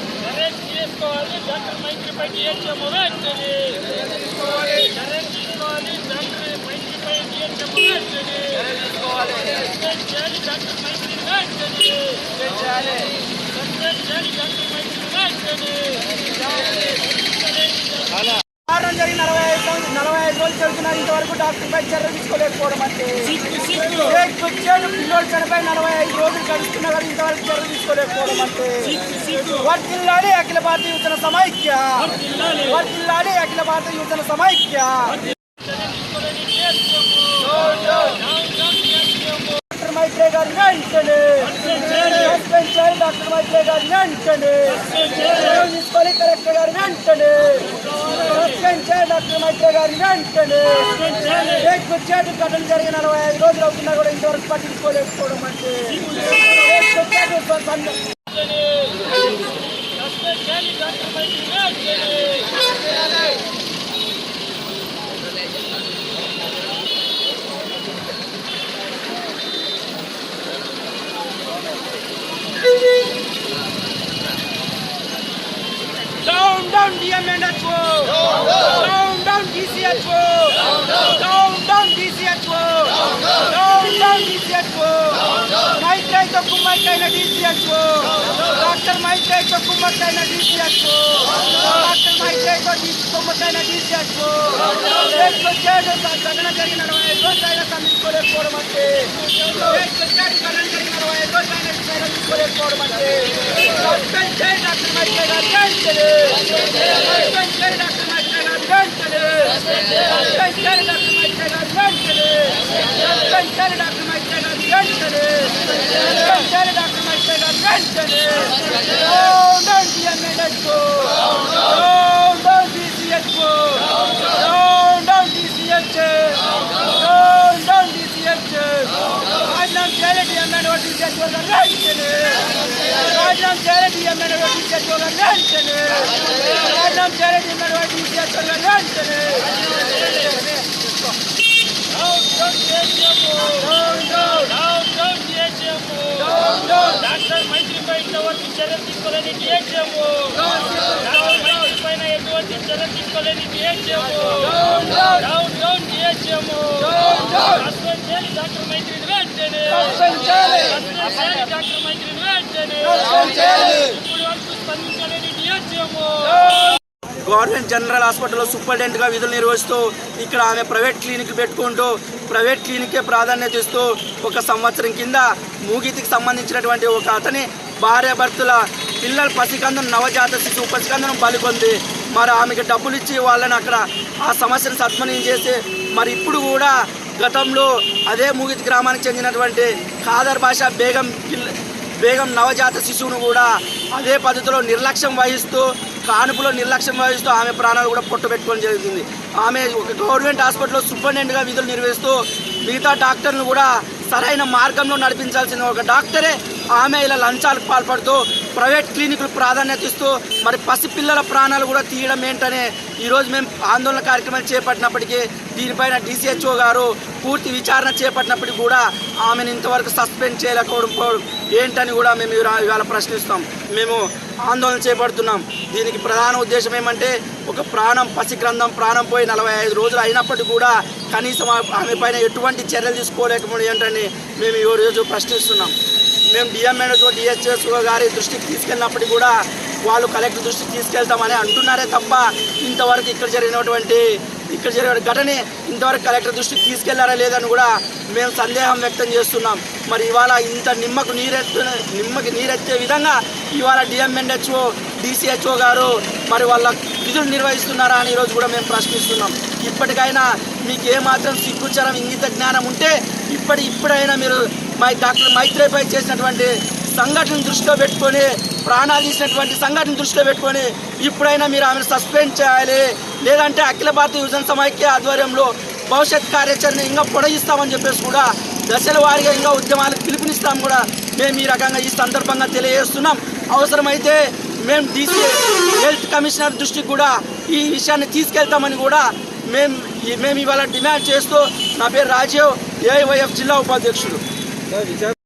తీసుకోవాలి డాక్టర్ మైత్రిపై డిహెచ్ఎం వెంటనే చర్యలు తీసుకోవాలి డాక్టర్ మైత్రిపై డిహెచ్ఎం వెంటనే సస్పెండ్ చేయాలి డాక్టర్ మైత్రి వెంటనే సస్పెండ్ చేయాలి డాక్టర్ మైత్రి వెంటనే వారం జరిగి నలభై ఐదు సంవత్సరాలు- నలభై ఐదు రోజులు జరుగుతున్నారు ఇంతవరకు డాక్టర్ పై చర్యలు తీసుకోలేకపోవడం అంటే. వచ్చాడు పిల్లోడు చనిపోయి నలభై ఐదు రోజులు గడుస్తున్నా కానీ ఇంతవరకు చర్యలు తీసుకోలేకపోవడం అంటే. వర్తిల్లాడి అఖిల భారత యువజన సమైక్య. వర్తిల్లాడి అఖిల భారత యువజన సమైక్య. డాక్టర్ మైత్రే గారి వెంటనే. సస్పెండ్ చేయాలి డాక్టర్ మైత్రే గారి వెంటనే. చర్యలు తీసుకోవాలి కలెక్టర్ గారి వెంటనే. కలెక్టర్ డాక్టర్ మైత్రే గారి వెంటనే వచ్చేటి ఘటన జరిగిన నలభై ఐదు రోజులు అవుతున్నా కూడా ఇంతవరకు పట్టించుకోలేకపోవడం అంటే వచ్చేటి సంద- సస్పెండ్ చేయాలి డాక్టర్ మైత్రి వెంటనే Down, down, DMNHO! Down, down, DCHO! Down, down, DCHO! Down, down, DCHO! మైత్రైతో కుమ్మక్కైన DCHO! డాక్టర్ మైత్రైతో కుమ్మక్కైన DCHO! డాక్టర్ మైత్రైతో కుమ్మక్కైన DCHO! వచ్చాడు ఘటన జరిగిన నలభై ఐదు రోజులైనా సమీక్షకోలేకపోవడం అంటే వచ్చాడు ఘటన జరిగిన నలభై ఐదు రోజులైనా సమీక్షకోలేకపోవడం అంటే సస్పెండ్ చేయి డాక్టర్ మైత్రే గారి వెంటనే సస్పెండ్ చేయి డాక్టర్ మైత్రే గారి వెంటనే సస్పెండ్ చేయి డాక్టర్ మైత్రే గారి వెంటనే సస్పెండ్ చేయి డాక్టర్ మైత్రే గారి వెంటనే సస్పెండ్ చేయి డాక్టర్ మైత్రే గారి వెంటనే down down DMNHO down down DCHO down down DCH down down DCH రాజీనామా చేయాలి డిఎంఎన్ఓ డిసిహెచ్ఓ గారు వెంటనే రాజీనామా చేయాలి డిఎంఎన్ఓ డిసిహెచ్ఓ గారు వెంటనే రాజీనామా చేయాలి డిఎంఎన్ఓ డిసిహెచ్ఓ గారు వెంటనే down down DHM down down down down DHM down down doctor మైత్రిపై ఇంతవరకు చర్యలు తీసుకోలేని మైత్రి పైన ఎటువంటి చర్యలు తీసుకోలేని డిహెచ్ఎం డౌన్ డౌన్ చేయాలి డాక్టర్ మైత్రిని వెంటనే చేయాలి చేయాలి డాక్టర్ మైత్రిని వెంటనే సస్పెండ్ చేయాలి ఇప్పుడు వరకు స్పందించలేని డిహెచ్ఎం గవర్నమెంట్ జనరల్ హాస్పిటల్లో సూపరింటెండెంట్గా విధులు నిర్వహిస్తూ ఇక్కడ ఆమె ప్రైవేట్ క్లినిక్ పెట్టుకుంటూ ప్రైవేట్ క్లినిక్కే ప్రాధాన్యత ఇస్తూ ఒక సంవత్సరం కింద మూగితికి సంబంధించినటువంటి ఒక అతని భార్యాభర్తల పిల్లల పసికందం నవజాత శిశువు పసికందనం బలికొంది మరి ఆమెకి డబ్బులు ఇచ్చి వాళ్ళని అక్కడ ఆ సమస్యను సద్మనీయం చేసి మరి ఇప్పుడు కూడా గతంలో అదే మూగితి గ్రామానికి చెందినటువంటి ఖాదర్ భాష బేగం బేగం నవజాత శిశువును కూడా అదే పద్ధతిలో నిర్లక్ష్యం వహిస్తూ కానుపులో నిర్లక్ష్యం వహిస్తూ ఆమె ప్రాణాలు కూడా పొట్టబెట్టుకోవడం జరుగుతుంది ఆమె ఒక గవర్నమెంట్ హాస్పిటల్లో సూపరింటెండెంట్గా విధులు నిర్వహిస్తూ మిగతా డాక్టర్ను కూడా సరైన మార్గంలో నడిపించాల్సిన ఒక డాక్టరే ఆమె ఇలా లంచాలకు పాల్పడుతూ ప్రైవేట్ క్లినిక్లు ప్రాధాన్యత ఇస్తూ మరి పసిపిల్లల ప్రాణాలు కూడా తీయడం ఏంటనే ఈరోజు మేము ఆందోళన కార్యక్రమాలు చేపట్టినప్పటికీ దీనిపైన డీసీహెచ్ఓ గారు పూర్తి విచారణ చేపట్టినప్పటికీ కూడా ఆమెను ఇంతవరకు సస్పెండ్ చేయలేకపోవడం ఏంటని కూడా మేము ఇవాళ ప్రశ్నిస్తాం. మేము ఆందోళన చేపడుతున్నాం. దీనికి ప్రధాన ఉద్దేశం ఏమంటే ఒక ప్రాణం పసి గ్రంథం ప్రాణం పోయి నలభై ఐదు రోజులు అయినప్పటికీ కూడా కనీసం ఆమె పైన ఎటువంటి చర్యలు తీసుకోలేకపోవడం ఏంటని మేము ఈ రోజు ప్రశ్నిస్తున్నాం. మేము డిఎంఎన్ఓ డిహెచ్ఎస్ గారి దృష్టికి తీసుకెళ్ళినప్పటికీ కూడా వాళ్ళు కలెక్టర్ దృష్టికి తీసుకెళ్తామని అంటున్నారే తప్ప ఇంతవరకు ఇక్కడ జరిగినటువంటి ఇక్కడ జరిగిన ఘటన ఇంతవరకు కలెక్టర్ దృష్టికి తీసుకెళ్ళారా లేదని కూడా మేము సందేహం వ్యక్తం చేస్తున్నాం. మరి ఇవాళ ఇంత నిమ్మకు నీరెత్తు నిమ్మకి నీరెత్తే విధంగా ఇవాళ డిఎంఎన్హెచ్ఓ డిసిహెచ్ఓ గారు మరి వాళ్ళ విధులు నిర్వహిస్తున్నారా అని ఈరోజు కూడా మేము ప్రశ్నిస్తున్నాం. ఇప్పటికైనా మీకు ఏమాత్రం సిగ్గుచరం ఇంగిత జ్ఞానం ఉంటే ఇప్పటి ఇప్పుడైనా మీరు మై డాక్టర్ మైత్రేపై చేసినటువంటి సంఘటన దృష్టిలో పెట్టుకొని ప్రాణాలు తీసినటువంటి సంఘటన దృష్టిలో పెట్టుకొని ఇప్పుడైనా మీరు ఆమెను సస్పెండ్ చేయాలి. లేదంటే అఖిల భారత యువజన సమైక్య ఆధ్వర్యంలో భవిష్యత్ కార్యాచరణ ఇంకా పొడగిస్తామని చెప్పేసి కూడా దశల వారీగా ఇంకా ఉద్యమాలకు పిలుపునిస్తాం కూడా మేము ఈ రకంగా ఈ సందర్భంగా తెలియజేస్తున్నాం. అవసరమైతే మేము డీసీ హెల్త్ కమిషనర్ దృష్టికి కూడా ఈ విషయాన్ని తీసుకెళ్తామని కూడా మేము మేము ఇవాళ డిమాండ్ చేస్తూ నా పేరు రాజీవ్ ఏఐవైఎఫ్ జిల్లా ఉపాధ్యక్షుడు. 那你先